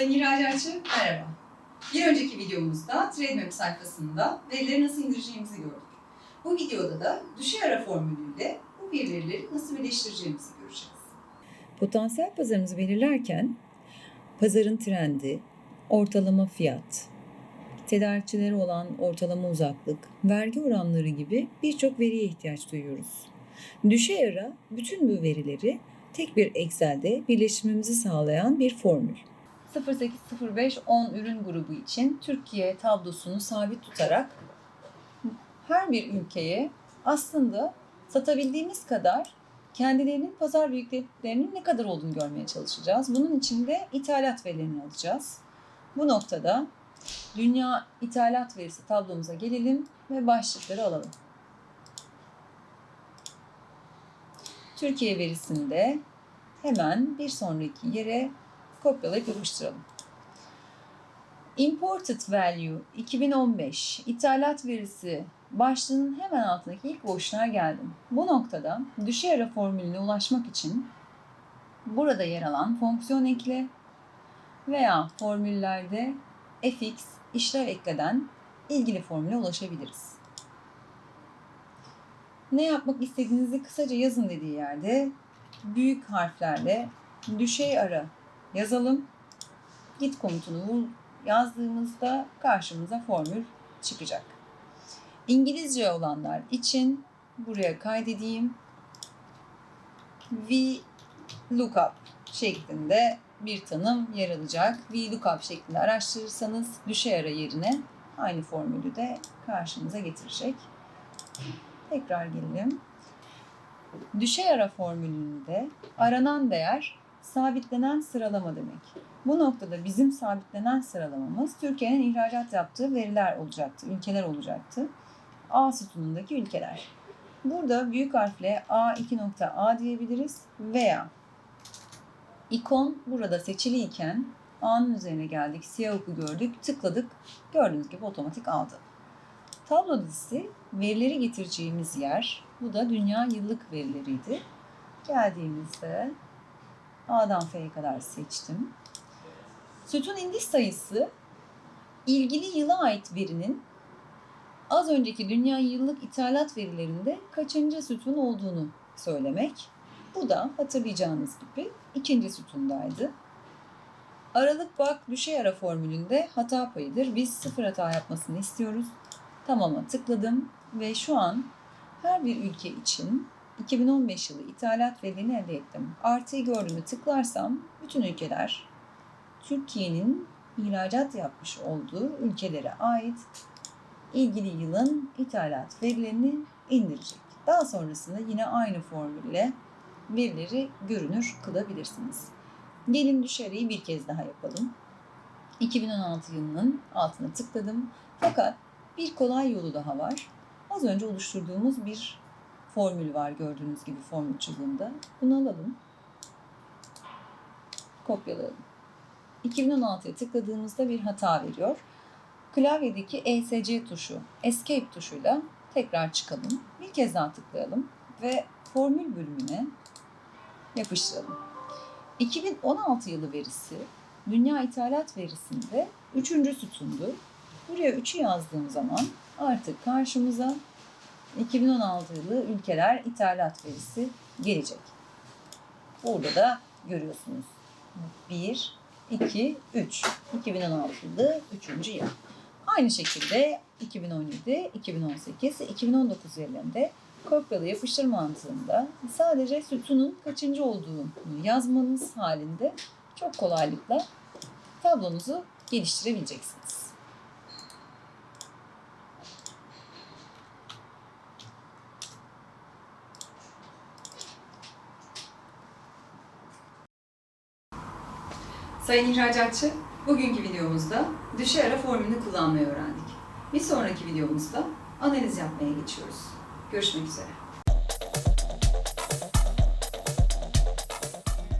Sayın ihracatçı merhaba. Bir önceki videomuzda TradeMap sayfasında verileri nasıl indireceğimizi gördük. Bu videoda da düşey ara formülüyle bu verileri nasıl birleştireceğimizi göreceğiz. Potansiyel pazarımızı belirlerken pazarın trendi, ortalama fiyat, tedarikçilere olan ortalama uzaklık, vergi oranları gibi birçok veriye ihtiyaç duyuyoruz. Düşey ara bütün bu verileri tek bir Excel'de birleştirmemizi sağlayan bir formül. 0805-10 ürün grubu için Türkiye tablosunu sabit tutarak her bir ülkeye aslında satabildiğimiz kadar kendilerinin pazar büyüklüklerinin ne kadar olduğunu görmeye çalışacağız. Bunun için de ithalat verilerini alacağız. Bu noktada dünya ithalat verisi tablomuza gelelim ve başlıkları alalım. Türkiye verisinde hemen bir sonraki yere kopyalayıp yapıştıralım. Imported Value 2015 ithalat verisi başlığının hemen altındaki ilk boşluğa geldim. Bu noktada düşey ara formülüne ulaşmak için burada yer alan fonksiyon ekle veya formüllerde fx işler ekleden ilgili formüle ulaşabiliriz. Ne yapmak istediğinizi kısaca yazın dediği yerde büyük harflerle düşey ara yazalım. Git komutunu yazdığımızda karşımıza formül çıkacak. İngilizce olanlar için buraya kaydedeyim. V lookup şeklinde bir tanım yer alacak. V lookup şeklinde araştırırsanız düşey ara yerine aynı formülü de karşınıza getirecek. Tekrar gelelim. Düşey ara formülünde aranan değer sabitlenen sıralama demek. Bu noktada bizim sabitlenen sıralamamız Türkiye'nin ihracat yaptığı veriler olacaktı, ülkeler olacaktı. A sütunundaki ülkeler. Burada büyük harfle A2.A diyebiliriz veya ikon burada seçiliyken A'nın üzerine geldik, siyah oku gördük, tıkladık. Gördüğünüz gibi otomatik aldı. Tablo dizisi verileri getireceğimiz yer. Bu da dünya yıllık verileriydi. Geldiğimizde A'dan F'ye kadar seçtim. Sütun indiş sayısı ilgili yıla ait verinin az önceki dünya yıllık ithalat verilerinde kaçıncı sütun olduğunu söylemek. Bu da hatırlayacağınız gibi ikinci sütundaydı. Aralık bak düşey ara formülünde hata payıdır. Biz sıfır hata yapmasını istiyoruz. Tamam'a tıkladım ve şu an her bir ülke için 2015 yılı ithalat verilerini elde ettim. Artıyı gördüğümü tıklarsam bütün ülkeler Türkiye'nin ihracat yapmış olduğu ülkelere ait ilgili yılın ithalat verilerini indirecek. Daha sonrasında yine aynı formülle verileri görünür kılabilirsiniz. Gelin düşereyi bir kez daha yapalım. 2016 yılının altına tıkladım. Fakat bir kolay yolu daha var. Az önce oluşturduğumuz bir formül var gördüğünüz gibi formül çubuğunda. Bunu alalım. Kopyalayalım. 2016'ya tıkladığımızda bir hata veriyor. Klavyedeki ESC tuşu, Escape tuşuyla tekrar çıkalım. Bir kez daha tıklayalım ve formül bölümüne yapıştıralım. 2016 yılı verisi dünya ithalat verisinde 3. sütundu. Buraya 3'ü yazdığım zaman artık karşımıza 2016 yılı ülkeler ithalat verisi gelecek. Burada da görüyorsunuz. 1, 2, 3. 2016 yılı 3. yıl. Aynı şekilde 2017, 2018, 2019 yıllarında kopyala yapıştır mantığında sadece sütunun kaçıncı olduğunu yazmanız halinde çok kolaylıkla tablonuzu geliştirebileceksiniz. Sayın ihracatçı, bugünkü videomuzda düşey ara formülünü kullanmayı öğrendik. Bir sonraki videomuzda analiz yapmaya geçiyoruz. Görüşmek üzere.